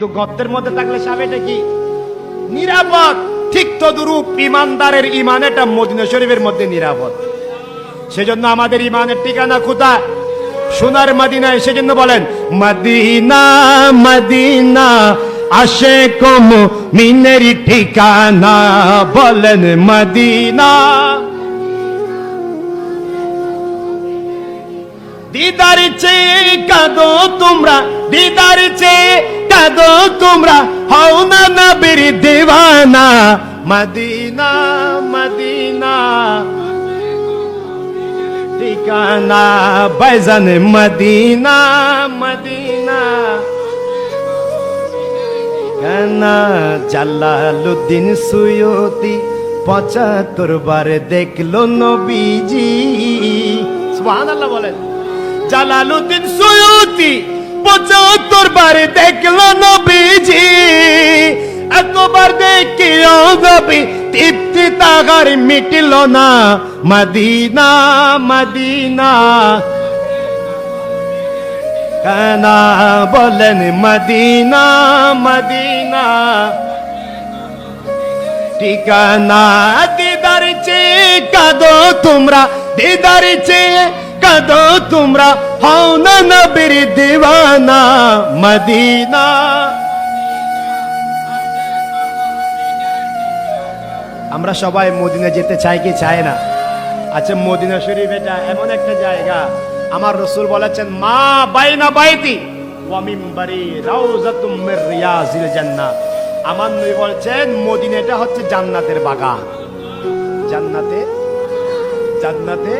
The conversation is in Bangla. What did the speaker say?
তো গর্তের মধ্যে থাকলে সাবেটা কি? নিরাপদ। ঠিক তদুরূপ ইমানদারের ইমান এটা মদিনা শরীফের মধ্যে নিরাপদ। সেজন্য আমাদের ইমানের ঠিকানা কোথায়? সোনার মদিনায়। সেজন্য বলেন, মদিনা মদিনা আসে কম মিনের ঠিকানা। বলেন, মদিনা। দিদার চেয়ে কাঁদো তোমরা। দিদার চেয়ে কাঁদো তোমরা, হও না না নবীর দিওয়ানা। মদিনা মদিনা। ঠিকানা, বাইজান মদিনা মদিনা। কানা জালালুদ্দিন সুয়তি। পঁচাত্তর বার দেখল নবীজি। সুবহানাল্লাহ বলেন। জালালুদ্দিন সুয়ুতি। পঁচাত্তর বার দেখল নবীজি এতবার দেখিও নবী, তৃপ্তি তাগার মিটিল না। মদিনা মদিনা। কানা বলেন মদিনা মদিনা। ঠিকানা দিদার চেয়ে কাঁদো তোমরা, দিদার চেয়ে কাঁদো তোমরা হও না নবীর দিওয়ানা মদিনা আমরা সবাই মদিনা যেতে চাই কি চাই না? আচ্ছা মদিনা শরীফ এটা এমন একটা জায়গা। আমার রসুল বলেছেন, মা বাইনা বাইতি ওয়া মিম্বারি রাউজাতুম মির রিয়াজিল জান্নাহ। আমার নবী বলছেন, মদিনাটা হচ্ছে জান্নাতের বাগান। জান্নাতে? জান্নাতে?